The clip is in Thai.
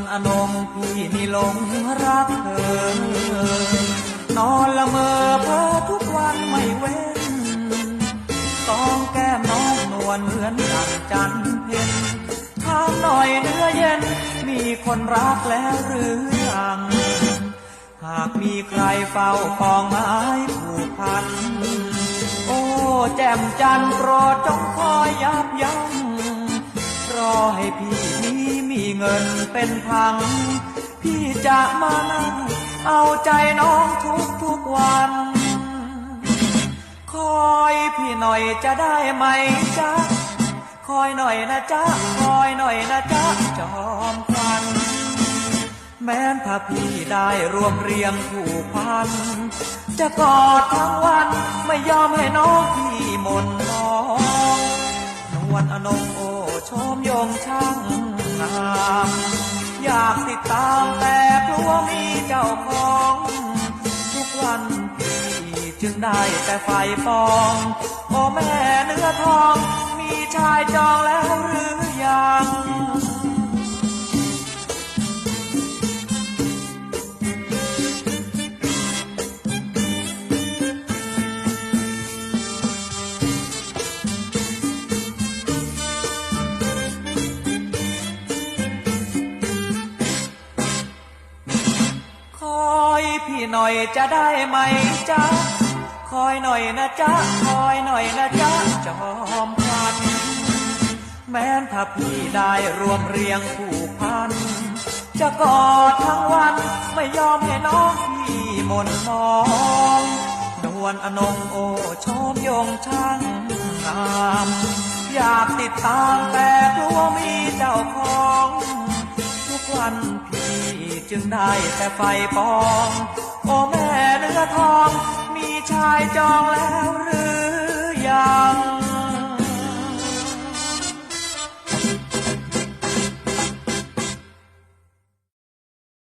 ลอนงพี่นี่หลงรักเธอนอนละเมอเพ้อทุกวันไม่เว้นต้องแก้มน้องนวลเหมือนดังจันเพ็ญถามหน่อยเนื้อเย็น มีคนรักแล้วหรือยัง หากมีใครเฝ้าปองไม้ผูกพัน โอ้แจ่มจันร์โปรดจงคอยยับยั้ง รอให้พี่นี้มีเงินเป็นพัง พี่จะมานั่งเอาใจน้องทุกทุกวัน คอยพี่หน่อยจะได้ไหมจ๊ะ คอยหน่อยนะจ๊ะ คอยหน่อยนะจ๊ะจอมควัน แม้นถ้าพี่ได้รวมเรียงผูกพัน จะกอดทั้งวันไม่ยอมให้น้องพี่หมนมองน วนอนงโอชมยงช่างงามอยากติดตามแต่กลัวมีเจ้าของ ทุกวันพี่จึงได้แต่ไฟปอง โอแม่เนื้อทอง มีชายจองแล้วหรือยัง คอยพี่หน่อยจะได้ไหมจ๊ะ คอยหน่อยนะจ๊ะ คอยหน่อยนะจ๊ะ จอมควันแม้นถ้าพี่ได้รวมเรียงผูกพัน จะกอดทั้งวันไม่ยอมให้น้องพี่หมนมองนวลอนงโอชมยงช่างงาม อยากติดตามแต่กลัวมีเจ้าของ ทุกวันพี่จึงได้แต่ไฟปอง โอ้แม่เนื้อทอง มีชายจองแล้ว